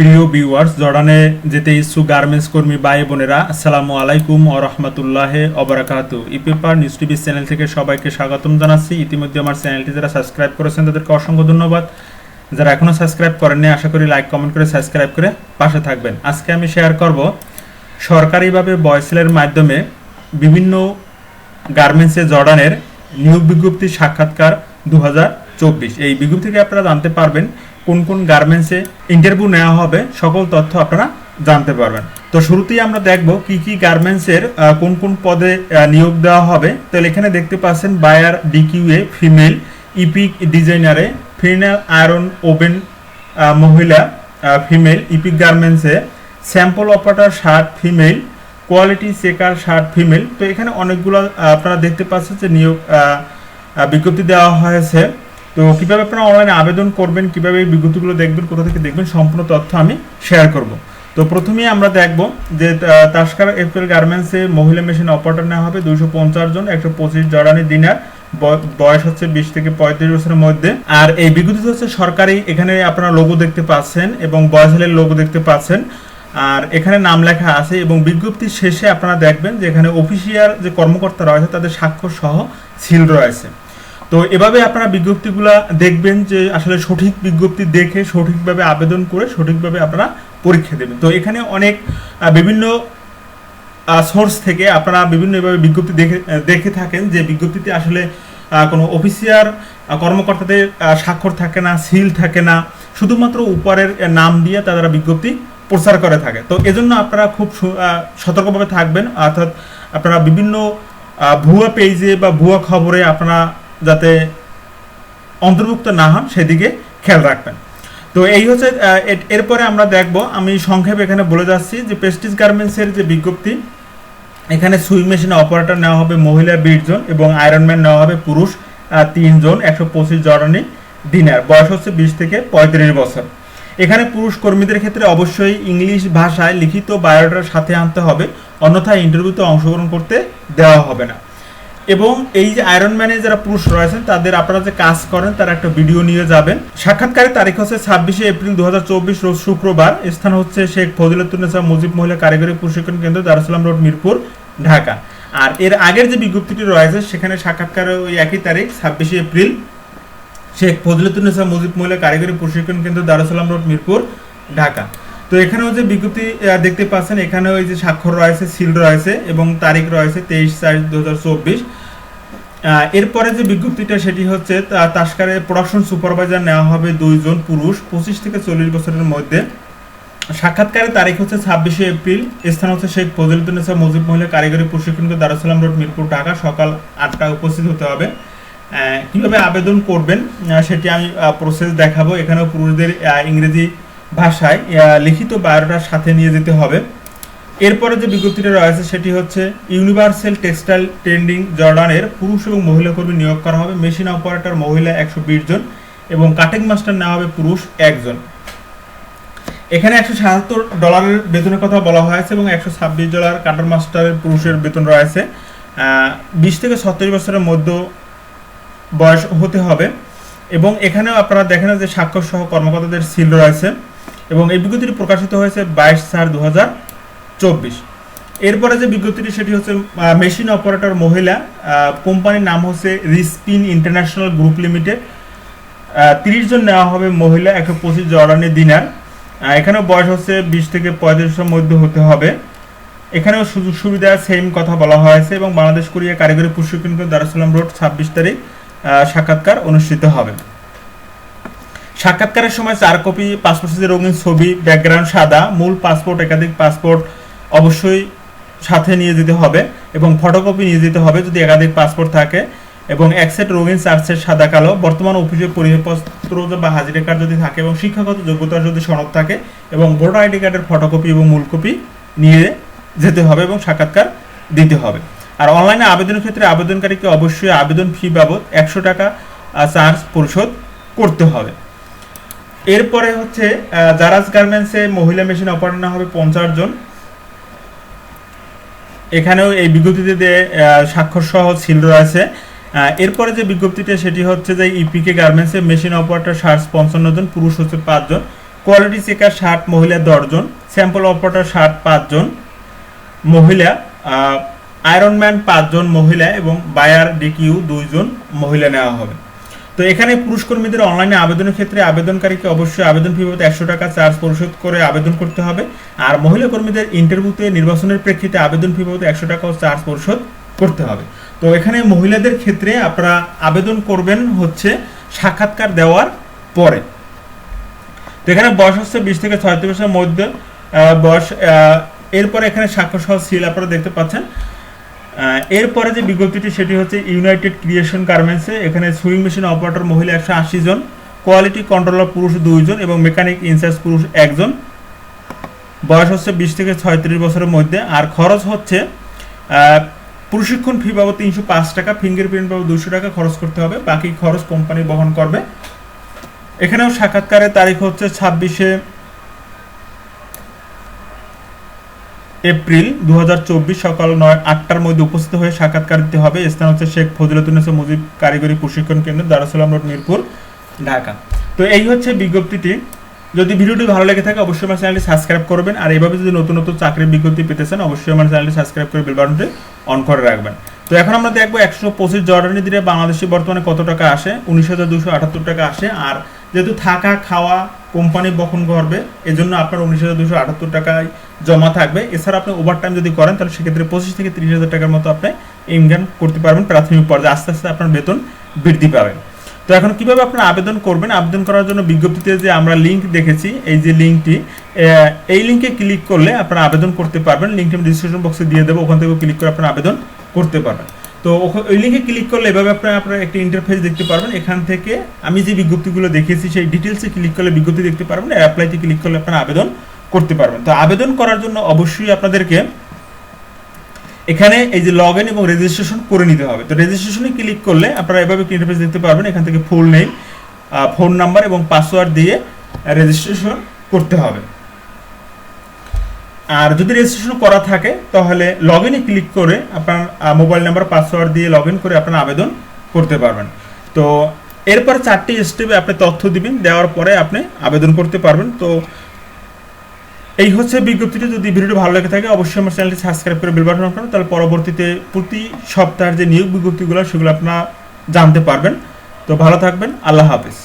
প্রিয় ভিউয়ার্স জর্ডানে যেতে ইচ্ছুক গার্মেন্টস কর্মী ভাই বোনেরা, আসসালামু আলাইকুম ও রহমতুল্লাহ অবরাকাতু e paper news TV channel থেকে সবাইকে স্বাগতম জানাচ্ছি। ইতিমধ্যে আমার চ্যানেলটি যারা সাবস্ক্রাইব করেছেন, তাদেরকে অসংখ্য ধন্যবাদ। যারা এখনও সাবস্ক্রাইব করেননি, আশা করি লাইক কমেন্ট করে সাবস্ক্রাইব করে পাশে থাকবেন। আজকে আমি শেয়ার করব সরকারিভাবে বয়সেলের মাধ্যমে বিভিন্ন গার্মেন্টসে জর্ডানের নিয়োগ বিজ্ঞপ্তি সাক্ষাৎকার দু হাজার চব্বিশ। এই বিজ্ঞপ্তি থেকে আপনারা জানতে পারবেন। কোন কোন গার্মেন্টসে ইন্টারভিউ নেওয়া হবে, সকল তথ্য আপনারা জানতে পারবেন। তো শুরুতেই আমরা দেখব কি কি গার্মেন্টসের কোন কোন পদে নিয়োগ দেওয়া হবে। তাহলে এখানে দেখতে পাচ্ছেন বায়ার ডিকিউএ ফিমেল ইপিক ডিজাইনারে ফিনাল আয়রন ওভেন মহিলা ফিমেল ইপিক গার্মেন্টসে sample operator shirt female quality checker shirt female তো এখানে অনেকগুলো আপনারা দেখতে পাচ্ছেন যে নিয়োগ বিজ্ঞপ্তি দেওয়া হয়েছে। তো কীভাবে আপনারা অনলাইনে আবেদন করবেন, কীভাবে এই বিজ্ঞপ্তিগুলো দেখবেন, কোথা থেকে দেখবেন, সম্পূর্ণ তথ্য আমি শেয়ার করব। তো প্রথমেই আমরা দেখব যে তাস্কার এফএল গার্মেন্টসে মহিলা মেশিন অপারেটর নেওয়া হবে, দুইশো পঞ্চাশ জন, একশো পঁচিশ জরানি দিনার বয়স হচ্ছে বিশ থেকে পঁয়ত্রিশ বছরের মধ্যে। আর এই বিজ্ঞপ্তি হচ্ছে সরকারি, এখানে আপনারা লোগো দেখতে পাচ্ছেন এবং বয়সেলের লোগো দেখতে পাচ্ছেন। আর এখানে নাম লেখা আছে এবং বিজ্ঞপ্তির শেষে আপনারা দেখবেন যে, এখানে অফিসিয়াল যে কর্মকর্তা রয়েছে, তাদের স্বাক্ষর সহ সিল রয়েছে। তো এভাবে আপনারা বিজ্ঞপ্তিগুলা দেখবেন যে আসলে সঠিক বিজ্ঞপ্তি দেখে সঠিকভাবে আবেদন করে সঠিকভাবে আপনারা পরীক্ষা দেবেন। তো এখানে অনেক বিভিন্ন সোর্স থেকে আপনারা বিভিন্নভাবে বিজ্ঞপ্তি দেখে দেখে থাকেন যে বিজ্ঞপ্তিতে আসলে কোনো অফিসিয়ার কর্মকর্তাদের স্বাক্ষর থাকে না সিল থাকে না, শুধুমাত্র উপরের নাম দিয়ে তারা বিজ্ঞপ্তি প্রচার করে থাকে। তো এজন্য আপনারা খুব সতর্কভাবে থাকবেন, অর্থাৎ আপনারা বিভিন্ন ভুয়া পেজে বা ভুয়া খবরে আপনারা যাতে অন্তর্ভুক্ত না হন, সেদিকে খেয়াল রাখবেন। তো এই হচ্ছে এরপরে আমরা দেখব, আমি সংক্ষেপে এখানে বলে যাচ্ছি যে প্রেস্টিজ গার্মেন্টসের যে বিজ্ঞপ্তি, এখানে সুইং মেশিনে অপারেটর নেওয়া হবে মহিলা বিশ জন এবং আয়রনম্যান নেওয়া হবে পুরুষ তিনজন একশো পঁচিশ জরানি দিনার। বয়স হচ্ছে বিশ থেকে পঁয়ত্রিশ বছর। এখানে পুরুষ কর্মীদের ক্ষেত্রে অবশ্যই ইংলিশ ভাষায় লিখিত বায়োডাটার সাথে আনতে হবে, অন্যথায় ইন্টারভিউতে অংশগ্রহণ করতে দেওয়া হবে না। এবং এই যে আয়রন ম্যানে যারা পুরুষ রয়েছেন, তাদের আপনারা যে কাজ করেন, তার একটা ভিডিও নিয়ে যাবেন। সাক্ষাৎকারের তারিখ হচ্ছে ছাব্বিশে এপ্রিল দু রোজ শুক্রবার। স্থান হচ্ছে শেখ ফজিলতুন্নেসা মুজিব মহিলা কারিগরি প্রশিক্ষণ কেন্দ্র, দারুসালাম রোড, মিরপুর, ঢাকা। আর এর আগের যে বিজ্ঞপ্তিটি রয়েছে, সেখানে সাক্ষাৎকার ওই একই তারিখ, ছাব্বিশে এপ্রিল, শেখ ফজলতুন্নেসা মুজিব মহিলা কারিগরি প্রশিক্ষণ কেন্দ্র, দারুসালাম রোড, মিরপুর, ঢাকা। তো এখানেও যে বিজ্ঞপ্তি দেখতে পাচ্ছেন এখানে ওই যে স্বাক্ষর রয়েছে, সিল রয়েছে এবং তারিখ রয়েছে তেইশ চার দু এরপরে যে বিজ্ঞপ্তিটা, সেটি হচ্ছে তাস্কারে প্রোডাকশন সুপারভাইজার নেওয়া হবে দুইজন পুরুষ, পঁচিশ থেকে চল্লিশ বছরের মধ্যে। সাক্ষাৎকারের তারিখ হচ্ছে ছাব্বিশে এপ্রিল, স্থান হচ্ছে শেখ ফজলুদ্দিনেসা মুজিব মহিলা কারিগরি প্রশিক্ষণ দারুসালাম রোড, মিরপুর, ঢাকা। সকাল আটটায় উপস্থিত হতে হবে। কীভাবে আবেদন করবেন সেটি আমি প্রসেস দেখাবো। এখানেও পুরুষদের ইংরেজি ভাষায় লিখিত বায়োডাটার সাথে নিয়ে যেতে হবে। এরপরে যে বিজ্ঞপ্তিটা রয়েছে সেটি হচ্ছে, ইউনিভার্সাল টেক্সটাইল ট্রেন্ডিং জর্ডানের পুরুষ এবং মহিলা কর্মী নিয়োগ করা হবে। মেশিন অপারেটর মহিলা একশো বিশ জন এবং কাটিং মাস্টার নেওয়া হবে পুরুষ একজন। এখানে একশো সাতাত্তর ডলারের বেতনের কথা বলা হয়েছে এবং একশো ছাব্বিশ ডলার কাটার মাস্টারের পুরুষের বেতন রয়েছে। বিশ থেকে ছত্রিশ বছরের মধ্যে বয়স হতে হবে এবং এখানেও আপনারা দেখেন যে স্বাক্ষর সহ কর্মকর্তাদের সিল রয়েছে। এবং এই বিজ্ঞপ্তিটি প্রকাশিত হয়েছে বাইশ চার দু এরপরে যে বিজ্ঞপ্তিটি, সেটি হচ্ছে মেশিন অপারেটর মহিলা কোম্পানির নাম হচ্ছে রিস্পিন ইন্টারন্যাশনাল গ্রুপ লিমিটেড। তিরিশ জন নেওয়া হবে মহিলা একশো পঁচিশ জর্ডানি দিনার। এখানেও বয়স হচ্ছে বিশ থেকে পঁয়ত্রিশের মধ্যে হতে হবে। এখানেও সুযোগ সুবিধা সেম কথা বলা হয়েছে এবং বাংলাদেশ কোরিয়া কারিগরি প্রশিক্ষণ কেন্দ্র দারুসালাম রোড ছাব্বিশ তারিখ সাক্ষাৎকার অনুষ্ঠিত হবে। সাক্ষাৎকারের সময় চার কপি পাসপোর্ট সাইজের রঙিন ছবি, ব্যাকগ্রাউন্ড সাদা, মূল পাসপোর্ট, একাধিক পাসপোর্ট অবশ্যই সাথে নিয়ে যেতে হবে এবং ফটোকপি নিয়ে যেতে হবে যদি একাধিক পাসপোর্ট থাকে এবং এক সেট রঙিন চার সেট সাদা, কালো, বর্তমান অফিসের পরিচয়পত্র বা হাজিরা কার্ড যদি থাকে এবং শিক্ষাগত যোগ্যতার যদি সনদ থাকে এবং ভোটার আইডি কার্ডের ফটোকপি এবং মূল কপি নিয়ে যেতে হবে এবং সাক্ষাৎকার দিতে হবে। আর অনলাইনে আবেদনের ক্ষেত্রে আবেদনকারীকে অবশ্যই আবেদন ফি বাবদ একশো টাকা চার্জ পরিশোধ করতে হবে। এরপরে হচ্ছে জারাজ গার্মেন্টসে মহিলা মেশিন অপারেটর হবে পঞ্চাশ জন। এখানেও এই বিজ্ঞপ্তিতে স্বাক্ষর সহ সিল রয়েছে। এরপরে যে বিজ্ঞপ্তিটা সেটি হচ্ছে যে ইপিকে গার্মেন্টসে মেশিন অপারেটর সার্চ পঞ্চান্ন জন, পুরুষ হচ্ছে পাঁচজন কোয়ালিটি চেকার ষাট, মহিলা দশজন স্যাম্পল অপারেটর ষাট পাঁচজন মহিলা আয়রনম্যান পাঁচজন মহিলা এবং বায়ার ডিকিউ দুইজন মহিলা নেওয়া হবে। তো এখানে পুরুষ কর্মীদের অনলাইনে আবেদনের ক্ষেত্রে আবেদনকারীকে অবশ্যই আবেদন ফি বাবদ একশো টাকা চার্জ পরিশোধ করে আবেদন করতে হবে। আর মহিলা কর্মীদের ইন্টারভিউতে নির্বাচনের প্রেক্ষিতে আবেদন ফি বাবদ একশো টাকা চার্জ পরিশোধ করতে হবে। তো এখানে মহিলাদের ক্ষেত্রে আপনারা আবেদন করবেন হচ্ছে সাক্ষাৎকার দেওয়ার পরে। তো এখানে বয়স হচ্ছে বিশ থেকে ছয়ত্রিশ বছরের মধ্যে বয়স এরপরে এখানে স্বাক্ষর সহ সিল আপনারা দেখতে পাচ্ছেন। এরপরে যে বিজ্ঞপ্তিটি, সেটি হচ্ছে ইউনাইটেড ক্রিয়েশন গার্মেন্টসে এখানে সুইং মেশিন অপারেটর মহিলা একশো আশি জন কোয়ালিটি কন্ট্রোলার পুরুষ দুইজন এবং মেকানিক ইনচার্জ পুরুষ একজন। বয়স হচ্ছে বিশ থেকে ছয়ত্রিশ বছরের মধ্যে। আর খরচ হচ্ছে প্রশিক্ষণ ফি বাবদ তিনশো পাঁচ টাকা ফিঙ্গারপ্রিন্ট বাবদ দুশো টাকা খরচ করতে হবে। বাকি খরচ কোম্পানি বহন করবে। এখানেও সাক্ষাৎকারের তারিখ হচ্ছে ছাব্বিশে এপ্রিল দুহাজার চব্বিশ সকাল নয়, আটটার মধ্যে উপস্থিত হয়ে সাক্ষাৎকার দিতে হবে। স্থান হচ্ছে শেখ ফজিলতুন্নেসা মুজিব কারিগরি প্রশিক্ষণ কেন্দ্র, দারুসালাম রোড, মিরপুর, ঢাকা। তো এই হচ্ছে বিজ্ঞপ্তিটি। যদি ভিডিওটি ভালো লেগে থাকে, অবশ্যই আমার চ্যানেলটি সাবস্ক্রাইব করবেন। আর এইভাবে যদি নতুন নতুন চাকরির বিজ্ঞপ্তি পেতে চান, অবশ্যই আমার চ্যানেলটি সাবস্ক্রাইব করে বেল অন করে রাখবেন। তো এখন আমরা দেখব একশো পঁচিশ জর্ডানি দিলে বাংলাদেশে বর্তমানে কত টাকা আসে? উনিশ হাজার দুশো আটাত্তর টাকা আসে। আর যেহেতু থাকা, খাওয়া কোম্পানি বহন করবে, এজন্য আপনার উনিশ হাজার দুশো আটাত্তর টাকায় জমা থাকবে। এছাড়া আপনি ওভার টাইম যদি করেন, তাহলে সেক্ষেত্রে পঁচিশ থেকে তিরিশ হাজার টাকার মতো আপনি ইনকাম করতে পারবেন প্রাথমিক পর্যায়ে। আস্তে আস্তে আপনার বেতন বৃদ্ধি পাবে। তো এখন কীভাবে আপনারা আবেদন করবেন? আবেদন করার জন্য বিজ্ঞপ্তিতে যে আমরা লিঙ্ক দেখেছি, এই যে লিঙ্কটি এই লিঙ্কে ক্লিক করলে আপনারা আবেদন করতে পারবেন। লিঙ্কটি আমি রেজিস্ট্রেশন বক্সে দিয়ে দেবো। ওখান থেকে ক্লিক করে আপনারা আবেদন করতে পারবেন। তো ওই লিঙ্কে ক্লিক করলে এভাবে আপনারা আপনারা একটি ইন্টারফেস দেখতে পারবেন। এখান থেকে আমি যে বিজ্ঞপ্তিগুলো দেখেছি সেই ডিটেলসে ক্লিক করলে বিজ্ঞপ্তি দেখতে পারবেন অ্যাপ্লাইতে ক্লিক করলে আপনারা আবেদন করতে পারবেন। তো আবেদন করার জন্য অবশ্যই আপনাদেরকে এখানে এই যে লগ ইন এবং রেজিস্ট্রেশন করে নিতে হবে। তো রেজিস্ট্রেশনে ক্লিক করলে আপনারা এভাবে ইন্টারফেস দেখতে পারবেন। এখান থেকে ফুল নেম ফোন নাম্বার এবং পাসওয়ার্ড দিয়ে রেজিস্ট্রেশন করতে হবে। আর যদি রেজিস্ট্রেশন করা থাকে, তাহলে লগ ইনে ক্লিক করে আপনার মোবাইল নাম্বার পাসওয়ার্ড দিয়ে লগ করে আপনার আবেদন করতে পারবেন। তো এরপর চারটি স্টেপে আপনি তথ্য দিবেন, দেওয়ার পরে আপনি আবেদন করতে পারবেন। তো এই হচ্ছে বিজ্ঞপ্তিটি। যদি ভিডিওটি ভালো লেগে থাকে, অবশ্যই আমার চ্যানেলটি সাবস্ক্রাইব করে বেল বাটন তাহলে পরবর্তীতে প্রতি সপ্তাহের যে নিয়োগ বিজ্ঞপ্তিগুলো, সেগুলো আপনারা জানতে পারবেন। তো ভালো থাকবেন। আল্লাহ হাফেজ।